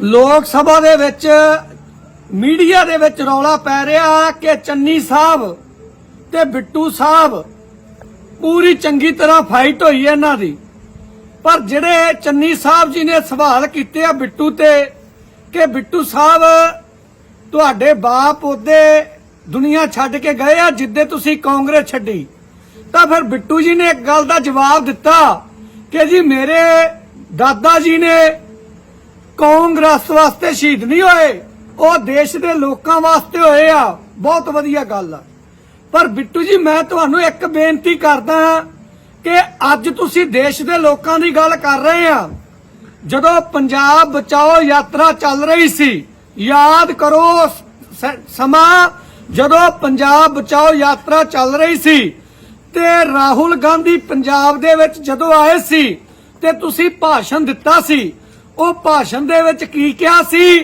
ਲੋਕ ਸਭਾ ਦੇ ਵਿੱਚ, ਮੀਡੀਆ ਦੇ ਵਿੱਚ ਰੌਲਾ ਪੈ ਰਿਹਾ ਕਿ ਚੰਨੀ ਸਾਹਿਬ ਤੇ ਬਿੱਟੂ ਸਾਹਿਬ ਪੂਰੀ ਚੰਗੀ ਤਰ੍ਹਾਂ ਫਾਈਟ ਹੋਈ ਹੈ ਇਹਨਾਂ ਦੀ। ਪਰ ਜਿਹੜੇ ਚੰਨੀ ਸਾਹਿਬ ਜੀ ਨੇ ਸਵਾਲ ਕੀਤੇ ਆ ਬਿੱਟੂ ਤੇ ਕਿ ਬਿੱਟੂ ਸਾਹਿਬ, ਤੁਹਾਡੇ ਬਾਪ ਉਹਦੇ ਦੁਨੀਆ ਛੱਡ ਕੇ ਗਏ ਆ ਜਿੱਦੇ ਤੁਸੀਂ ਕਾਂਗਰਸ ਛੱਡੀ। ਤਾਂ ਫਿਰ ਬਿੱਟੂ ਜੀ ਨੇ ਇੱਕ ਗੱਲ ਦਾ ਜਵਾਬ ਦਿੱਤਾ ਕਿ ਜੀ ਮੇਰੇ ਦਾਦਾ ਜੀ ਨੇ ਕਾਂਗਰਸ ਵਾਸਤੇ ਸ਼ਹੀਦ ਨਹੀਂ ਹੋਏ, ਉਹ ਦੇਸ਼ ਦੇ ਲੋਕਾਂ ਵਾਸਤੇ ਹੋਏ ਆ। ਬਹੁਤ ਵਧੀਆ ਗੱਲ ਆ। ਪਰ ਬਿੱਟੂ ਜੀ, ਮੈਂ ਤੁਹਾਨੂੰ ਇੱਕ ਬੇਨਤੀ ਕਰਦਾ ਕਿ ਅੱਜ ਤੁਸੀਂ ਦੇਸ਼ ਦੇ ਲੋਕਾਂ ਦੀ ਗੱਲ ਕਰ ਰਹੇ ਆ। ਜਦੋਂ ਪੰਜਾਬ ਬਚਾਓ ਯਾਤਰਾ ਚੱਲ ਰਹੀ ਸੀ, ਯਾਦ ਕਰੋ ਸਮਾਂ, ਜਦੋਂ ਪੰਜਾਬ ਬਚਾਓ ਯਾਤਰਾ ਚੱਲ ਰਹੀ ਸੀ, ਤੇ ਰਾਹੁਲ ਗਾਂਧੀ ਪੰਜਾਬ ਦੇ ਵਿੱਚ ਜਦੋਂ ਆਏ ਸੀ, ਤੇ ਤੁਸੀਂ ਭਾਸ਼ਣ ਦਿੱਤਾ ਸੀ ਉਹ ਭਾਸ਼ਣ ਦੇ ਵਿੱਚ ਕੀ ਕਿਹਾ ਸੀ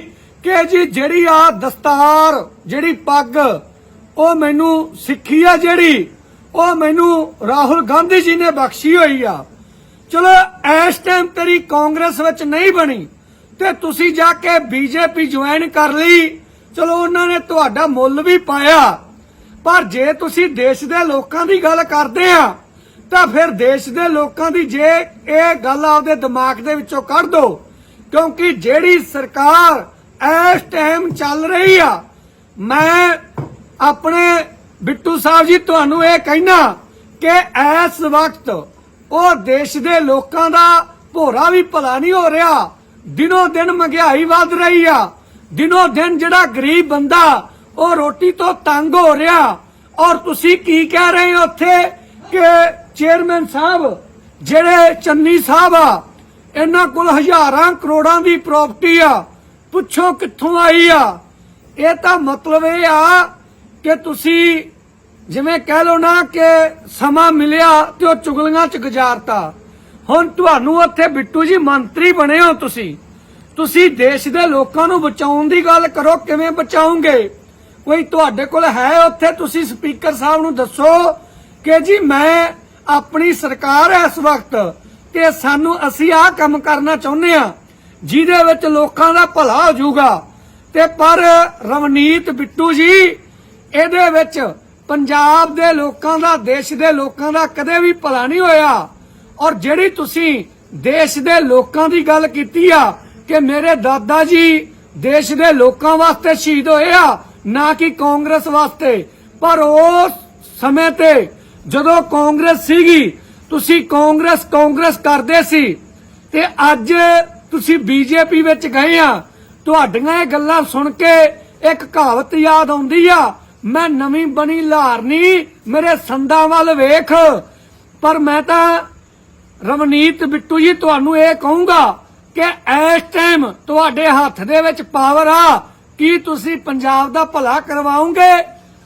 ਕਿ ਜੀ ਜਿਹੜੀ ਆ ਦਸਤਾਰ, ਜਿਹੜੀ ਪੱਗ, ਉਹ ਮੈਨੂੰ ਸਿੱਖੀ ਆ ਜਿਹੜੀ, ਉਹ ਮੈਨੂੰ ਰਾਹੁਲ ਗਾਂਧੀ ਜੀ ਨੇ ਬਖਸ਼ੀ ਹੋਈ ਆ। ਚਲੋ, ਇਸ ਟਾਈਮ ਤੇਰੀ ਕਾਂਗਰਸ ਵਿੱਚ ਨਹੀਂ ਬਣੀ ਤੇ ਤੁਸੀਂ ਜਾ ਕੇ ਬੀਜੇਪੀ ਜੁਆਇਨ ਕਰ ਲਈ। ਚਲੋ, ਉਹਨਾਂ ਨੇ ਤੁਹਾਡਾ ਮੁੱਲ ਵੀ ਪਾਇਆ। ਪਰ ਜੇ ਤੁਸੀਂ ਦੇਸ਼ ਦੇ ਲੋਕਾਂ ਦੀ ਗੱਲ ਕਰਦੇ ਆ, ਤਾਂ ਫਿਰ ਦੇਸ਼ ਦੇ ਲੋਕਾਂ ਦੀ ਜੇ ਇਹ ਗੱਲ ਆਪਦੇ ਦਿਮਾਗ ਦੇ ਵਿੱਚੋਂ ਕੱਢ ਦਿਓ ਕਿਉਂਕਿ ਜਿਹੜੀ ਸਰਕਾਰ ਇਸ ਟਾਈਮ ਚੱਲ ਰਹੀ ਆ, ਮੈਂ ਆਪਣੇ ਬਿੱਟੂ ਸਾਹਿਬ ਜੀ ਤੁਹਾਨੂੰ ਇਹ ਕਹਿਣਾ ਕਿ ਇਸ ਵਕਤ ਉਹ ਦੇਸ਼ ਦੇ ਲੋਕਾਂ ਦਾ ਭੋਰਾ ਵੀ ਭਲਾ ਨਹੀਂ ਹੋ ਰਿਹਾ। ਦਿਨੋ ਦਿਨ ਮਹਿੰਗਾਈ ਵੱਧ ਰਹੀ ਆ। ਦਿਨੋ ਦਿਨ ਜਿਹੜਾ ਗਰੀਬ ਬੰਦਾ, ਉਹ ਰੋਟੀ ਤੋਂ ਤੰਗ ਹੋ ਰਿਹਾ। ਔਰ ਤੁਸੀਂ ਕੀ ਕਹਿ ਰਹੇ ਹੋ ਉੱਥੇ ਕਿ ਚੇਅਰਮੈਨ ਸਾਹਿਬ, ਜਿਹੜੇ ਚੰਨੀ ਸਾਹਿਬ ਆ ਇਹਨਾਂ ਕੋਲ ਹਜ਼ਾਰਾਂ ਕਰੋੜਾਂ ਦੀ ਪ੍ਰਾਪਰਟੀ ਆ। ਪੁੱਛੋ ਕਿੱਥੋਂ ਆਈ ਆ। ਇਹ ਤਾਂ ਮਤਲਬ ਇਹ ਆ ਕਿ ਤੁਸੀਂ ਜਿਵੇਂ ਕਹਿ ਲੋ ਨਾ ਕਿ ਸਮਾਂ ਮਿਲਿਆ ਤੇ ਉਹ ਚੁਗਲੀਆਂ ਚ ਗੁਜ਼ਾਰਤਾ। ਹੁਣ ਤੁਹਾਨੂੰ ਉੱਥੇ ਬਿੱਟੂ ਜੀ ਮੰਤਰੀ ਬਣੇ ਹੋ ਤੁਸੀਂ। ਤੁਸੀਂ ਦੇਸ਼ ਦੇ ਲੋਕਾਂ ਨੂੰ ਬਚਾਉਣ ਦੀ ਗੱਲ ਕਰੋ, ਕਿਵੇਂ ਬਚਾਉਂਗੇ ਕੋਈ ਤੁਹਾਡੇ ਕੋਲ ਹੈ ਉੱਥੇ? ਤੁਸੀਂ ਸਪੀਕਰ ਸਾਹਿਬ ਨੂੰ ਦੱਸੋ ਕਿ ਜੀ ਮੈਂ ਆਪਣੀ ਸਰਕਾਰ ਇਸ ਵਕਤ। ਤੇ ਸਾਨੂੰ ਅਸੀਂ ਆਹ ਕੰਮ ਕਰਨਾ ਚਾਹੁੰਦੇ ਆ ਜਿਹਦੇ ਵਿੱਚ ਲੋਕਾਂ ਦਾ ਭਲਾ ਹੋ ਜਾਊਗਾ। ਤੇ ਪਰ ਰਵਨੀਤ ਬਿੱਟੂ ਜੀ, ਇਹਦੇ ਵਿੱਚ ਪੰਜਾਬ ਦੇ ਲੋਕਾਂ ਦਾ, ਦੇਸ਼ ਦੇ ਲੋਕਾਂ ਦਾ ਕਦੇ ਵੀ ਭਲਾ ਨਹੀਂ ਹੋਇਆ। ਔਰ ਜਿਹੜੀ ਤੁਸੀਂ ਦੇਸ਼ ਦੇ ਲੋਕਾਂ ਦੀ ਗੱਲ ਕੀਤੀ ਆ ਕਿ ਮੇਰੇ ਦਾਦਾ ਜੀ ਦੇਸ਼ ਦੇ ਲੋਕਾਂ ਵਾਸਤੇ ਸ਼ਹੀਦ ਹੋਏ ਆ, ਨਾ ਕਿ ਕਾਂਗਰਸ ਵਾਸਤੇ, ਪਰ ਉਸ ਸਮੇਂ ਤੇ ਜਦੋਂ ਕਾਂਗਰਸ ਸੀਗੀ ਤੁਸੀਂ ਕਾਂਗਰਸ ਕਾਂਗਰਸ ਕਰਦੇ ਸੀ ਤੇ ਅੱਜ ਤੁਸੀਂ ਬੀਜੇਪੀ ਵਿੱਚ ਗਏ ਆ। ਤੁਹਾਡੀਆਂ ਇਹ ਗੱਲਾਂ ਸੁਣ ਕੇ ਇੱਕ ਕਹਾਵਤ ਯਾਦ ਆਉਂਦੀ ਆ, ਮੈਂ ਨਵੀਂ ਬਣੀ ਲਾਰਨੀ ਮੇਰੇ ਸੰਦਾਂ ਵੱਲ ਵੇਖ। ਪਰ ਮੈਂ ਤਾਂ ਰਵਨੀਤ ਬਿੱਟੂ ਜੀ, ਤੁਹਾਨੂੰ ਇਹ ਕਹੂੰਗਾ ਕਿ ਇਸ ਟਾਈਮ ਤੁਹਾਡੇ ਹੱਥ ਦੇ ਵਿੱਚ ਪਾਵਰ ਆ। ਕੀ ਤੁਸੀਂ ਪੰਜਾਬ ਦਾ ਭਲਾ ਕਰਵਾਓਗੇ?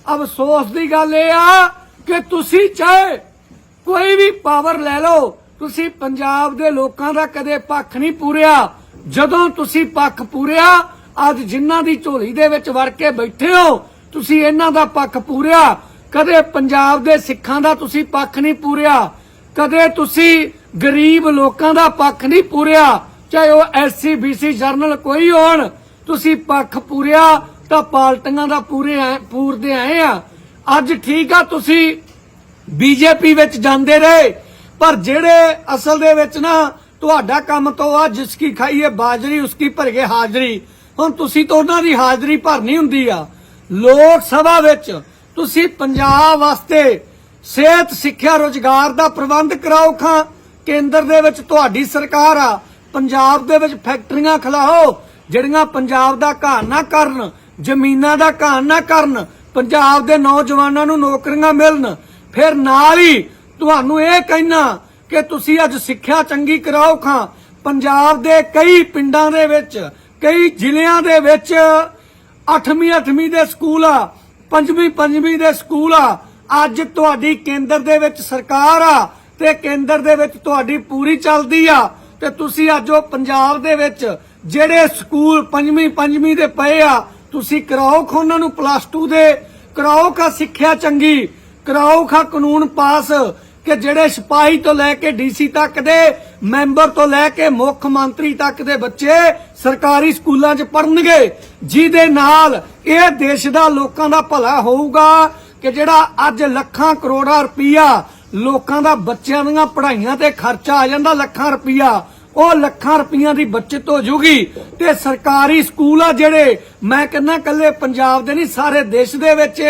ਅਫਸੋਸ ਦੀ ਗੱਲ ਇਹ ਆ ਕਿ ਤੁਸੀਂ ਚਾਹੇ ਕੋਈ ਵੀ ਪਾਵਰ ਲੈ ਲਓ, ਤੁਸੀਂ ਪੰਜਾਬ ਦੇ ਲੋਕਾਂ ਦਾ ਕਦੇ ਪੱਖ ਨਹੀਂ ਪੂਰਿਆ। ਜਦੋਂ ਤੁਸੀਂ ਪੱਖ ਪੂਰਿਆ, ਅੱਜ ਜਿਨ੍ਹਾਂ ਦੀ ਝੋਲੀ ਦੇ ਵਿੱਚ ਵੜ ਕੇ ਬੈਠੇ ਹੋ, ਤੁਸੀਂ ਇਹਨਾਂ ਦਾ ਪੱਖ ਪੂਰਿਆ। ਕਦੇ ਪੰਜਾਬ ਦੇ ਸਿੱਖਾਂ ਦਾ ਤੁਸੀਂ ਪੱਖ ਨਹੀਂ ਪੂਰਿਆ। ਕਦੇ ਤੁਸੀਂ ਗਰੀਬ ਲੋਕਾਂ ਦਾ ਪੱਖ ਨਹੀਂ ਪੂਰਿਆ। ਚਾਹੇ ਉਹ ਐਸਸੀ ਬੀਸੀ ਜਰਨਲ ਕੋਈ ਹੋਣ, ਤੁਸੀਂ ਪੱਖ ਪੂਰਿਆ ਤਾਂ ਪਾਰਟੀਆਂ ਦਾ ਪੂਰੇ ਪੂਰਦੇ ਆਏ ਆ। ਅੱਜ ਠੀਕ ਆ ਤੁਸੀਂ ਬੀਜੇਪੀ ਵਿੱਚ ਜਾਂਦੇ ਰਹੇ। ਪਰ ਜਿਹੜੇ ਅਸਲ ਦੇ ਵਿੱਚ ਨਾ ਤੁਹਾਡਾ ਕੰਮ ਤੋਂ ਆ, ਜਿਸ ਕੀ ਖਾਈਏ ਬਾਜਰੀ, ਉਸ ਕੀ ਭਰਗੇ ਹਾਜ਼ਰੀ। ਹੁਣ ਤੁਸੀਂ ਤਾਂ ਉਹਨਾਂ ਦੀ ਹਾਜ਼ਰੀ ਭਰਨੀ ਹੁੰਦੀ ਆ। ਲੋਕ ਸਭਾ ਵਿੱਚ ਤੁਸੀਂ ਪੰਜਾਬ ਵਾਸਤੇ ਸਿਹਤ, ਸਿੱਖਿਆ, ਰੋਜ਼ਗਾਰ ਦਾ ਪ੍ਰਬੰਧ ਕਰਾਓ ਖਾਂ। ਕੇਂਦਰ ਦੇ ਵਿੱਚ ਤੁਹਾਡੀ ਸਰਕਾਰ ਆ। ਪੰਜਾਬ ਦੇ ਵਿੱਚ ਫੈਕਟਰੀਆਂ ਖਲਾਓ, ਜਿਹੜੀਆਂ ਪੰਜਾਬ ਦਾ ਘਾਣ ਨਾ ਕਰਨ, ਜ਼ਮੀਨਾਂ ਦਾ ਘਾਹ ਨਾ ਕਰਨ। ਪੰਜਾਬ ਦੇ ਨੌਜਵਾਨਾਂ ਨੂੰ ਨੌਕਰੀਆਂ ਮਿਲਣ। ਫਿਰ ਨਾਲ ਹੀ ਤੁਹਾਨੂੰ ਇਹ ਕਹਿਣਾ ਕਿ ਤੁਸੀਂ ਅੱਜ ਸਿੱਖਿਆ ਚੰਗੀ ਕਰਾਓ ਖਾਂ। ਪੰਜਾਬ ਦੇ ਕਈ ਪਿੰਡਾਂ ਦੇ ਵਿੱਚ, ਕਈ ਜ਼ਿਲ੍ਹਿਆਂ ਦੇ ਵਿੱਚ 8ਵੀਂ 8ਵੀਂ ਦੇ ਸਕੂਲ ਆ, ਪੰਜਵੀਂ ਪੰਜਵੀਂ ਦੇ ਸਕੂਲ ਆ, ਅੱਜ ਤੁਹਾਡੀ ਕੇਂਦਰ ਦੇ ਵਿੱਚ ਸਰਕਾਰ ਆ ਤੇ ਕੇਂਦਰ ਦੇ ਵਿੱਚ ਤੁਹਾਡੀ ਪੂਰੀ ਚੱਲਦੀ ਆ ਤੇ ਤੁਸੀਂ ਅੱਜ ਉਹ ਪੰਜਾਬ ਦੇ ਵਿੱਚ ਜਿਹੜੇ ਸਕੂਲ ਪੰਜਵੀਂ ਪੰਜਵੀਂ ਦੇ ਪਏ ਆ, ਤੁਸੀਂ ਕਰਾਓ ਖੋ ਨੂੰ ਪਲੱਸ 2 ਦੇ, ਕਰਾਓ ਕਾ ਸਿੱਖਿਆ ਚੰਗੀ। ਕਰਾਓ ਖਾ ਕਾਨੂੰਨ ਪਾਸ ਕਿ ਜਿਹੜੇ ਸਿਪਾਹੀ ਤੋਂ ਲੈ ਕੇ ਡੀਸੀ ਤੱਕ ਦੇ ਮੈਂਬਰ ਤੋਂ ਲੈ ਕੇ ਮੁੱਖ ਮੰਤਰੀ ਤੱਕ ਦੇ ਬੱਚੇ ਸਰਕਾਰੀ ਸਕੂਲਾਂ 'ਚ ਪੜ੍ਹਨਗੇ, ਜਿਹਦੇ ਨਾਲ ਇਹ ਦੇਸ਼ ਦਾ ਲੋਕਾਂ ਦਾ ਭਲਾ ਹੋਊਗਾ ਕਿ ਜਿਹੜਾ ਅੱਜ ਲੱਖਾਂ ਕਰੋੜਾਂ ਰੁਪਈਆ ਲੋਕਾਂ ਦਾ ਬੱਚਿਆਂ ਦੀਆਂ ਪੜ੍ਹਾਈਆਂ ਤੇ ਖਰਚਾ ਆ ਜਾਂਦਾ, ਲੱਖਾਂ ਰੁਪਈਆ, ਉਹ ਲੱਖਾਂ ਰੁਪਈਆਂ ਦੀ ਬਚਤ ਹੋ ਜੂਗੀ ਤੇ ਸਰਕਾਰੀ ਸਕੂਲ ਆ ਜਿਹੜੇ, ਮੈਂ ਕਹਿੰਦਾ ਕੱਲੇ ਪੰਜਾਬ ਦੇ ਨਹੀਂ, ਸਾਰੇ ਦੇਸ਼ ਦੇ ਵਿੱਚ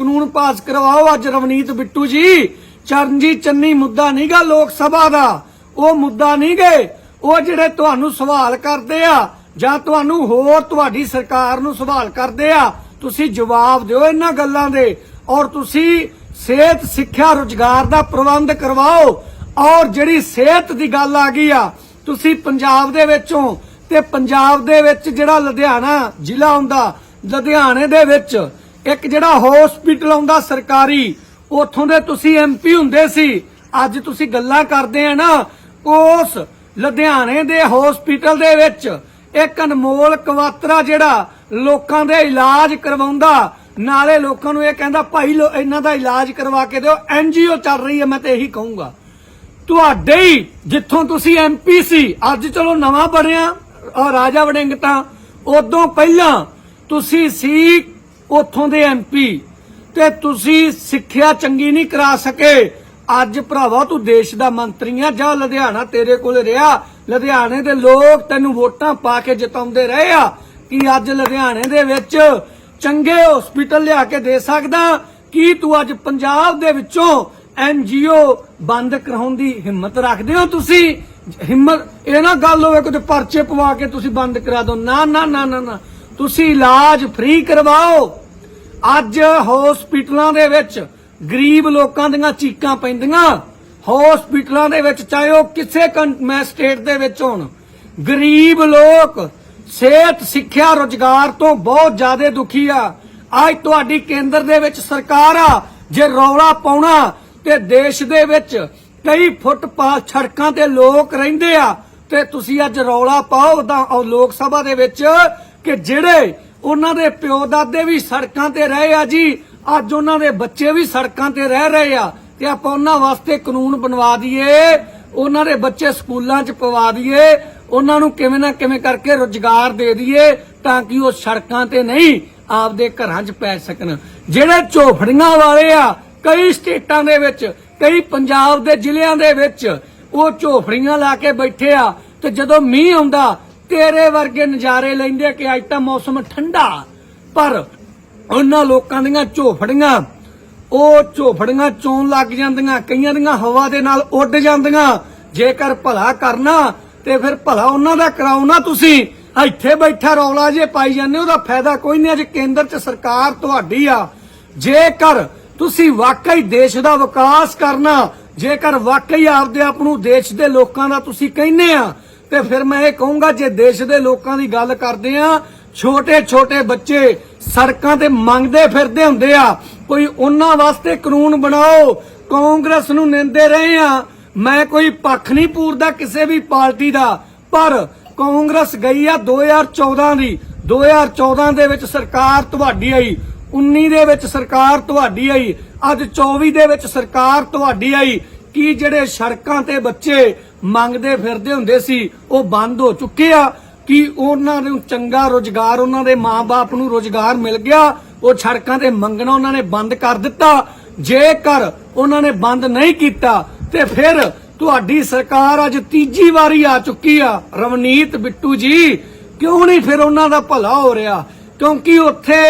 ਕਾਨੂੰਨ ਪਾਸ ਕਰਵਾਓ ਅੱਜ ਰਵਨੀਤ ਬਿੱਟੂ ਜੀ। ਚਰਨਜੀਤ ਚੰਨੀ ਮੁੱਦਾ ਨਹੀਂਗਾ ਲੋਕ ਸਭਾ ਦਾ। ਉਹ ਮੁੱਦਾ ਨਹੀਂ ਗਏ ਉਹ ਜਿਹੜੇ ਤੁਹਾਨੂੰ ਸਵਾਲ ਕਰਦੇ ਆ, ਜਾਂ ਤੁਹਾਨੂੰ ਹੋਰ ਤੁਹਾਡੀ ਸਰਕਾਰ ਨੂੰ ਸਵਾਲ ਕਰਦੇ ਆ, ਤੁਸੀਂ ਜਵਾਬ ਦਿਓ ਇਹਨਾਂ ਗੱਲਾਂ ਦੇ। ਔਰ ਤੁਸੀਂ ਸਿਹਤ ਸਿੱਖਿਆ ਰੁਜ਼ਗਾਰ ਦਾ ਪ੍ਰਬੰਧ ਕਰਵਾਓ। ਔਰ ਜਿਹੜੀ ਸਿਹਤ ਦੀ ਗੱਲ ਆ ਗਈ ਆ, ਤੁਸੀਂ ਪੰਜਾਬ ਦੇ ਵਿੱਚੋਂ ਤੇ ਪੰਜਾਬ ਦੇ ਵਿੱਚ ਜਿਹੜਾ ਲੁਧਿਆਣਾ ਜ਼ਿਲ੍ਹਾ ਹੁੰਦਾ, ਲੁਧਿਆਣੇ ਦੇ ਵਿੱਚ ਇੱਕ ਜਿਹੜਾ ਹਸਪੀਟਲ ਆਉਂਦਾ ਸਰਕਾਰੀ, ਉੱਥੋਂ ਦੇ ਤੁਸੀਂ ਐਮਪੀ ਹੁੰਦੇ ਸੀ, ਅੱਜ ਤੁਸੀਂ ਗੱਲਾਂ ਕਰਦੇ ਆ ਨਾ, ਉਸ ਲੁਧਿਆਣੇ ਦੇ ਹਸਪੀਟਲ ਦੇ ਵਿੱਚ ਇੱਕ ਅਨਮੋਲ ਕਵਾਤਰਾ ਜਿਹੜਾ ਲੋਕਾਂ ਦੇ ਇਲਾਜ ਕਰਵਾਉਂਦਾ, ਨਾਲੇ ਲੋਕਾਂ ਨੂੰ ਇਹ ਕਹਿੰਦਾ, ਭਾਈ ਇਹਨਾਂ ਦਾ ਇਲਾਜ ਕਰਵਾ ਕੇ ਦਿਓ ਐਨਜੀਓ ਚੱਲ ਰਹੀ ਹੈ, ਮੈਂ ਤੇ ਇਹੀ ਕਹੂੰਗਾ। ਤੁਹਾਡੇ ਹੀ, ਜਿੱਥੋਂ ਤੁਸੀਂ ਐਮਪੀ ਸੀ, ਅੱਜ ਚਲੋ ਨਵਾਂ ਬਣਿਆ ਰਾਜਾ ਵੜਿੰਗ ਤਾਂ, ਉਦੋਂ ਪਹਿਲਾਂ ਤੁਸੀਂ ਸੀ ਉੱਥੋਂ ਦੇ ਐਮਪੀ ਤੇ ਤੁਸੀਂ ਸਿੱਖਿਆ ਚੰਗੀ ਨਹੀਂ ਕਰਾ ਸਕੇ। ਅੱਜ ਭਰਾਵਾ, ਤੂੰ ਦੇਸ਼ ਦਾ ਮੰਤਰੀ ਆ। ਜਾਂ ਲੁਧਿਆਣਾ, ਤੇਰੇ ਕੋਲ ਰਿਹਾ। ਲੁਧਿਆਣੇ ਦੇ ਲੋਕ ਤੈਨੂੰ ਵੋਟਾਂ ਪਾ ਕੇ ਜਿਤਾਉਂਦੇ ਰਹੇ ਆ। ਕਿ ਅੱਜ ਲੁਧਿਆਣੇ ਦੇ ਵਿੱਚ ਚੰਗੇ ਹਸਪੀਟਲ ਲਿਆ ਕੇ ਦੇ ਸਕਦਾ? ਕੀ ਤੂੰ ਅੱਜ ਪੰਜਾਬ ਦੇ ਵਿੱਚੋਂ ਐਨਜੀਓ ਬੰਦ ਕਰਾਉਣ ਦੀ ਹਿੰਮਤ ਰੱਖਦੇ ਹੋ ਤੁਸੀਂ? ਹਿੰਮਤ, ਇਹ ਨਾ ਗੱਲ ਹੋਵੇ ਕਿ ਪਰਚੇ ਪਵਾ ਕੇ ਤੁਸੀਂ ਬੰਦ ਕਰਾ ਦਿਓ। ਨਾ ਨਾ ਨਾ ਨਾ ਨਾ। ਤੁਸੀਂ ਇਲਾਜ ਫ੍ਰੀ ਕਰਵਾਓ। ਅੱਜ ਹਸਪੀਟਲਾਂ ਦੇ ਵਿੱਚ ਗਰੀਬ ਲੋਕਾਂ ਦੀਆਂ ਚੀਕਾਂ ਪੈਂਦੀਆਂ। ਹਸਪੀਟਲਾਂ ਦੇ ਵਿੱਚ ਚਾਹੇ ਉਹ ਕਿਸੇ ਮੈਂ ਸਟੇਟ ਦੇ ਵਿੱਚ ਹੋਣ, ਗਰੀਬ ਲੋਕ ਸਿਹਤ, ਸਿੱਖਿਆ, ਰੋਜ਼ਗਾਰ ਤੋਂ ਬਹੁਤ ਜ਼ਿਆਦਾ ਦੁਖੀ ਆ। ਅੱਜ ਤੁਹਾਡੀ ਕੇਂਦਰ ਦੇ ਵਿੱਚ ਸਰਕਾਰ ਆ, ਜੇ ਰੌਲਾ ਪਾਉਣਾ ਤੇ ਦੇਸ਼ ਦੇ ਵਿੱਚ ਕਈ ਫੁੱਟਪਾਥ ਸੜਕਾਂ ਤੇ ਲੋਕ ਰਹਿੰਦੇ ਆ ਤੇ ਤੁਸੀਂ ਅੱਜ ਰੌਲਾ ਪਾਓ ਤਾਂ ਲੋਕ ਸਭਾ ਦੇ ਵਿੱਚ ਕਿ ਜਿਹੜੇ ਉਹਨਾਂ ਦੇ ਪਿਓ ਦਾਦੇ ਵੀ ਸੜਕਾਂ ਤੇ ਰਹੇ ਆ ਜੀ। ਅੱਜ ਉਹਨਾਂ ਦੇ ਬੱਚੇ ਵੀ ਸੜਕਾਂ ਤੇ ਰਹਿ ਰਹੇ ਆ। ਤੇ ਆਪਾਂ ਉਹਨਾਂ ਵਾਸਤੇ ਕਾਨੂੰਨ ਬਣਵਾ ਦਈਏ। ਉਹਨਾਂ ਦੇ ਬੱਚੇ ਸਕੂਲਾਂ 'ਚ ਪਵਾ ਦਈਏ। ਉਹਨਾਂ ਨੂੰ ਕਿਵੇਂ ਨਾ ਕਿਵੇਂ ਕਰਕੇ ਰੁਜ਼ਗਾਰ ਦੇ ਦਈਏ ਤਾਂ ਕਿ ਉਹ ਸੜਕਾਂ ਤੇ ਨਹੀਂ ਆਪਦੇ ਘਰਾਂ 'ਚ ਪੈ ਸਕਣ। ਜਿਹੜੇ ਝੋਫੜੀਆਂ ਵਾਲੇ ਆ, ਕਈ ਸਟੇਟਾਂ ਦੇ ਵਿੱਚ, ਕਈ ਪੰਜਾਬ ਦੇ ਜ਼ਿਲ੍ਹਿਆਂ ਦੇ ਵਿੱਚ ਉਹ ਝੋਫੜੀਆਂ ਲਾ ਕੇ ਬੈਠੇ ਆ। ਤੇ ਜਦੋਂ ਮੀਂਹ ਆਉਂਦਾ ਤੇਰੇ ਵਰਗੇ ਨਜ਼ਾਰੇ ਲੈਂਦੇ ਕਿ ਅੱਜ ਤਾਂ ਮੌਸਮ ਠੰਡਾ। ਪਰ ਉਹਨਾਂ ਲੋਕਾਂ ਦੀਆਂ ਝੋਫੜੀਆਂ, ਉਹ ਝੋਫੜੀਆਂ ਚੋਂ ਲੱਗ ਜਾਂਦੀਆਂ। ਕਈਆਂ ਦੀਆਂ ਹਵਾ ਦੇ ਨਾਲ ਉੱਡ ਜਾਂਦੀਆਂ। ਜੇਕਰ ਭਲਾ ਕਰਨਾ, ਤੇ ਫਿਰ ਭਲਾ ਉਹਨਾਂ ਦਾ ਕਰਾਓ ਨਾ ਤੁਸੀਂ। ਇੱਥੇ ਬੈਠਾ ਰੌਲਾ ਜੇ ਪਾਈ ਜਾਂਦੇ ਉਹਦਾ ਫਾਇਦਾ ਕੋਈ ਨਹੀਂ। ਅੱਜ ਕੇਂਦਰ 'ਚ ਸਰਕਾਰ ਤੁਹਾਡੀ ਆ। ਜੇਕਰ ਤੁਸੀਂ ਵਾਕਈ ਦੇਸ਼ ਦਾ ਵਿਕਾਸ ਕਰਨਾ, ਜੇਕਰ ਵਾਕਈ ਆਪਦੇ ਆਪ ਨੂੰ ਦੇਸ਼ ਦੇ ਲੋਕਾਂ ਦਾ ਤੁਸੀਂ ਕਹਿੰਦੇ ਆ ਤੇ ਫਿਰ ਮੈਂ ਇਹ ਕਹੂੰਗਾ, ਜੇ ਦੇਸ਼ ਦੇ ਲੋਕਾਂ ਦੀ ਗੱਲ ਕਰਦੇ ਆ, ਛੋਟੇ ਛੋਟੇ ਬੱਚੇ ਸੜਕਾਂ ਤੇ ਮੰਗਦੇ ਫਿਰਦੇ ਹੁੰਦੇ ਆ, ਕੋਈ ਉਹਨਾਂ ਵਾਸਤੇ ਕਾਨੂੰਨ ਬਣਾਓ, ਕਾਂਗਰਸ ਨੂੰ ਨਿੰਦੇ ਰਹੇ ਆ। ਮੈਂ ਕੋਈ ਪੱਖ ਨਹੀਂ ਪੂਰਦਾ ਕਿਸੇ ਵੀ ਪਾਰਟੀ ਦਾ, ਪਰ ਕਾਂਗਰਸ ਗਈ ਆ 2014 ਦੀ। 2014 ਦੇ ਵਿੱਚ ਸਰਕਾਰ ਤੁਹਾਡੀ ਆਈ 19 ਦੇ ਵਿੱਚ ਸਰਕਾਰ ਤੁਹਾਡੀ ਆਈ, ਅੱਜ 24 ਦੇ ਵਿੱਚ ਸਰਕਾਰ ਤੁਹਾਡੀ ਆਈ। ਕੀ ਜਿਹੜੇ ਸੜਕਾਂ ਤੇ ਬੱਚੇ ਮੰਗਦੇ ਫਿਰਦੇ ਹੁੰਦੇ ਸੀ, ਉਹ ਬੰਦ ਹੋ ਚੁੱਕੇ ਆ ਕਿ ਉਹਨਾਂ ਨੂੰ ਚੰਗਾ ਰੋਜ਼ਗਾਰ, ਉਹਨਾਂ ਦੇ ਮਾਪੇ ਨੂੰ ਰੋਜ਼ਗਾਰ ਮਿਲ ਗਿਆ, ਉਹ ਸੜਕਾਂ ਤੇ ਮੰਗਣਾ ਉਹਨਾਂ ਨੇ ਬੰਦ ਕਰ ਦਿੱਤਾ। ਜੇਕਰ ਉਹਨਾਂ ਨੇ ਬੰਦ ਨਹੀਂ ਕੀਤਾ, ਤੇ ਫਿਰ ਤੁਹਾਡੀ ਸਰਕਾਰ ਅੱਜ ਤੀਜੀ ਵਾਰੀ ਆ ਚੁੱਕੀ ਆ। ਰਵਨੀਤ ਬਿੱਟੂ ਜੀ, ਕਿਉਂ ਨਹੀਂ ਫਿਰ ਉਹਨਾਂ ਦਾ ਭਲਾ ਹੋ ਰਿਹਾ? ਕਿਉਂਕਿ ਉੱਥੇ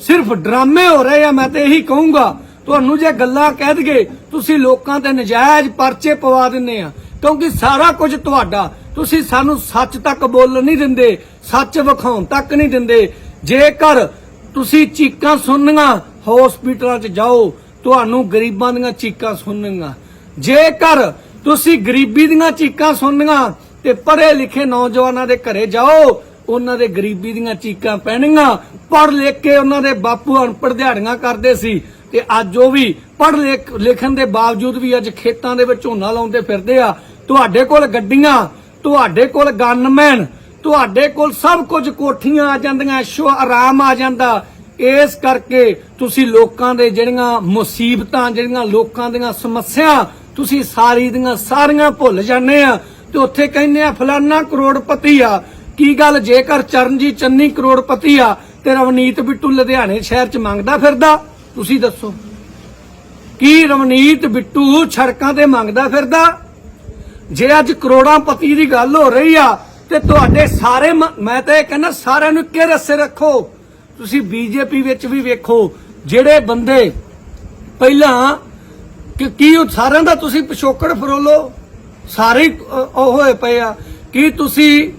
ਸਿਰਫ ਡਰਾਮੇ ਹੋ ਰਹੇ ਆ, ਮੈਂ ਤੇ ਇਹੀ ਕਹੂੰਗਾ। ਤੁਹਾਨੂੰ ਜੇ ਗੱਲਾਂ ਕਹਿ ਦਗੇ ਤੁਸੀਂ ਲੋਕਾਂ ਤੇ ਨਜਾਇਜ਼ ਪਰਚੇ ਪਵਾ ਦਿੰਨੇ ਆ। ਕਿਉਂਕਿ ਸਾਰਾ ਕੁਝ ਤੁਹਾਡਾ। ਤੁਸੀਂ ਸਾਨੂੰ ਸੱਚ ਤੱਕ ਬੋਲਣ ਨਹੀਂ ਦਿੰਦੇ, ਸੱਚ ਵਿਖਾਉਣ ਤੱਕ ਨਹੀਂ ਦਿੰਦੇ। ਜੇਕਰ ਤੁਸੀਂ ਚੀਕਾਂ ਸੁਣਨੀਆਂ ਹਸਪੀਟਲਾਂ 'ਚ ਜਾਓ, ਤੁਹਾਨੂੰ ਗਰੀਬਾਂ ਦੀਆਂ ਚੀਕਾਂ ਸੁਣਨੀਆਂ। ਜੇਕਰ ਤੁਸੀਂ ਗਰੀਬੀ ਦੀਆਂ ਚੀਕਾਂ ਸੁਣਨੀਆਂ ਤੇ ਪੜ੍ਹੇ ਲਿਖੇ ਨੌਜਵਾਨਾਂ ਦੇ ਘਰੇ ਜਾਓ, ਉਹਨਾਂ ਦੇ ਗਰੀਬੀ ਦੀਆਂ ਚੀਕਾਂ ਪੈਣੀਆਂ। ਪੜ੍ਹ ਲਿਖ ਕੇ ਉਹਨਾਂ ਦੇ ਬਾਪੂ ਅਨਪੜ੍ਹ ਦਿਹਾੜੀਆਂ ਕਰਦੇ ਸੀ ਤੇ ਅੱਜ ਉਹ ਵੀ ਪੜ੍ਹ ਲਿਖ ਲਿਖਣ ਦੇ ਬਾਵਜੂਦ ਵੀ ਅੱਜ ਖੇਤਾਂ ਦੇ ਵਿੱਚ ਝੋਨਾ ਲਾਉਂਦੇ ਫਿਰਦੇ ਆ। ਤੁਹਾਡੇ ਕੋਲ ਗੱਡੀਆਂ, ਤੁਹਾਡੇ ਕੋਲ ਗਨਮੈਨ ਤੁਹਾਡੇ ਕੋਲ ਸਭ ਕੁਝ ਕੋਠੀਆਂ ਆ ਜਾਂਦੀਆਂ, ਸ਼ੋ ਆਰਾਮ ਆ ਜਾਂਦਾ। ਇਸ ਕਰਕੇ ਤੁਸੀਂ ਲੋਕਾਂ ਦੇ ਜਿਹੜੀਆਂ ਮੁਸੀਬਤਾਂ, ਜਿਹੜੀਆਂ ਲੋਕਾਂ ਦੀਆਂ ਸਮੱਸਿਆ, ਤੁਸੀਂ ਸਾਰੀ ਦੀਆਂ ਸਾਰੀਆਂ ਭੁੱਲ ਜਾਂਦੇ ਆ ਤੇ ਉੱਥੇ ਕਹਿੰਦੇ ਆ, ਫਲਾਨਾ ਕਰੋੜਪਤੀ ਆ। ਕੀ ਗੱਲ? ਜੇਕਰ ਚਰਨਜੀਤ ਚੰਨੀ ਕਰੋੜਪਤੀ ਆ, ਤੇ ਰਵਨੀਤ ਬਿੱਟੂ ਲੁਧਿਆਣੇ ਸ਼ਹਿਰ ਚ ਮੰਗਦਾ ਫਿਰਦਾ? ਤੁਸੀਂ ਦੱਸੋ। ਕੀ ਰਵਨੀਤ ਬਿੱਟੂ ਸੜਕਾਂ ਤੇ ਮੰਗਦਾ ਫਿਰਦਾ? ਜੇ ਅੱਜ ਕਰੋੜਾਂ ਪਤੀ ਦੀ ਗੱਲ ਹੋ ਰਹੀ ਆ, ਤੇ ਤੁਹਾਡੇ ਸਾਰੇ ਮੈਂ ਤਾਂ ਇਹ ਕਹਿੰਦਾ ਸਾਰਿਆਂ ਨੂੰ ਇੱਕੇ ਰਸੇ ਰੱਖੋ। ਤੁਸੀਂ ਬੀਜੇਪੀ ਵਿੱਚ ਵੀ ਵੇਖੋ, ਜਿਹੜੇ ਬੰਦੇ ਪਹਿਲਾਂ ਕਿ ਕੀ ਉਹ ਸਾਰਿਆਂ ਦਾ ਤੁਸੀਂ ਪਿਛੋਕੜ ਫਰੋਲੋ? ਸਾਰੇ ਉਹ ਹੋਏ ਪਏ ਆ। ਕੀ ਤੁਸੀਂ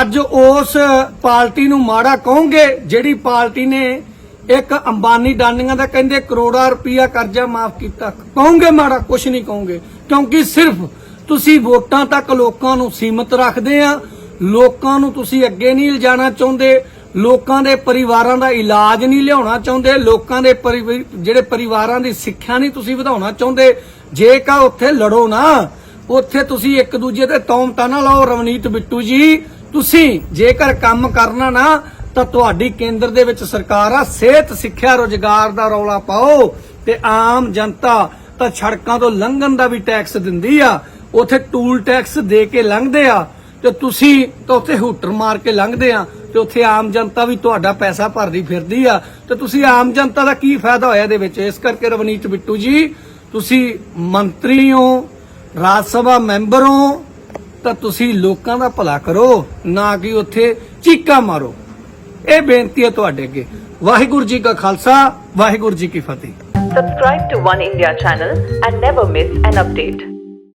ਅੱਜ ਉਸ ਪਾਰਟੀ ਨੂੰ ਮਾੜਾ ਕਹੋਗੇ, ਜਿਹੜੀ ਪਾਰਟੀ ਨੇ ਇੱਕ ਅੰਬਾਨੀ ਡਾਨੀਆਂ ਦਾ ਕਹਿੰਦੇ ਕਰੋੜਾਂ ਰੁਪਇਆ ਕਰਜ਼ਾ ਮਾਫ ਕੀਤਾ? ਕਹੋਗੇ ਮਾੜਾ ਕੁਝ ਨਹੀਂ ਕਹੋਗੇ। ਕਿਉਂਕਿ ਸਿਰਫ ਤੁਸੀਂ ਵੋਟਾਂ ਤੱਕ ਲੋਕਾਂ ਨੂੰ ਸੀਮਤ ਰੱਖਦੇ ਆ। ਲੋਕਾਂ ਨੂੰ ਤੁਸੀਂ ਅੱਗੇ ਨਹੀਂ ਲਿਜਾਣਾ ਚਾਹੁੰਦੇ। ਲੋਕਾਂ ਦੇ ਪਰਿਵਾਰਾਂ ਦਾ ਇਲਾਜ ਨਹੀਂ ਲਿਆਉਣਾ ਚਾਹੁੰਦੇ। ਲੋਕਾਂ ਦੇ ਜਿਹੜੇ ਪਰਿਵਾਰਾਂ ਦੀ ਸਿੱਖਿਆ ਨਹੀਂ ਤੁਸੀਂ ਵਧਾਉਣਾ ਚਾਹੁੰਦੇ। ਜੇਕਰ ਉੱਥੇ ਲੜੋ ਨਾ, ਉੱਥੇ ਤੁਸੀਂ ਇੱਕ ਦੂਜੇ ਤੇ ਤੌਮਤਾਂ ਨਾ ਲਾਓ। ਰਵਨੀਤ ਬਿੱਟੂ ਜੀ, ਤੁਸੀਂ ਜੇਕਰ ਕੰਮ ਕਰਨਾ ਨਾ, ਤਾਂ ਤੁਹਾਡੀ ਕੇਂਦਰ ਦੇ ਵਿੱਚ ਸਰਕਾਰ ਆ। ਸਿਹਤ, ਸਿੱਖਿਆ, ਰੋਜ਼ਗਾਰ ਦਾ ਰੌਲਾ ਪਾਓ ਤੇ ਆਮ ਜਨਤਾ ਤਾਂ ਸੜਕਾਂ ਤੋਂ ਲੰਘਣ ਦਾ ਵੀ ਟੈਕਸ ਦਿੰਦੀ ਆ। ਉੱਥੇ ਟੂਲ ਟੈਕਸ ਦੇ ਕੇ ਲੰਘਦੇ ਆ ਤੇ ਤੁਸੀਂ ਤਾਂ ਉੱਥੇ ਹੂਟਰ ਮਾਰ ਕੇ ਲੰਘਦੇ ਆ ਤੇ ਉੱਥੇ ਆਮ ਜਨਤਾ ਵੀ ਤੁਹਾਡਾ ਪੈਸਾ ਭਰਦੀ ਫਿਰਦੀ ਆ ਤੇ ਤੁਸੀਂ ਆਮ ਜਨਤਾ ਦਾ ਕੀ ਫਾਇਦਾ ਹੋਇਆ ਇਹਦੇ ਵਿੱਚ? ਇਸ ਕਰਕੇ ਰਵਨੀਤ ਬਿੱਟੂ ਜੀ, ਤੁਸੀਂ ਮੰਤਰੀ ਹੋ, ਰਾਜ ਸਭਾ ਮੈਂਬਰ ਹੋ, ਤਾਂ ਤੁਸੀਂ ਲੋਕਾਂ ਦਾ ਭਲਾ ਕਰੋ, ਨਾ ਕਿ ਉੱਥੇ ਚੀਕਾ ਮਾਰੋ। ਇਹ ਬੇਨਤੀ ਹੈ ਤੁਹਾਡੇ ਅੱਗੇ। ਵਾਹਿਗੁਰੂ ਜੀ ਕਾ ਖਾਲਸਾ, ਵਾਹਿਗੁਰੂ ਜੀ ਕੀ ਫਤਿਹ। Subscribe to One India channel and never miss an update.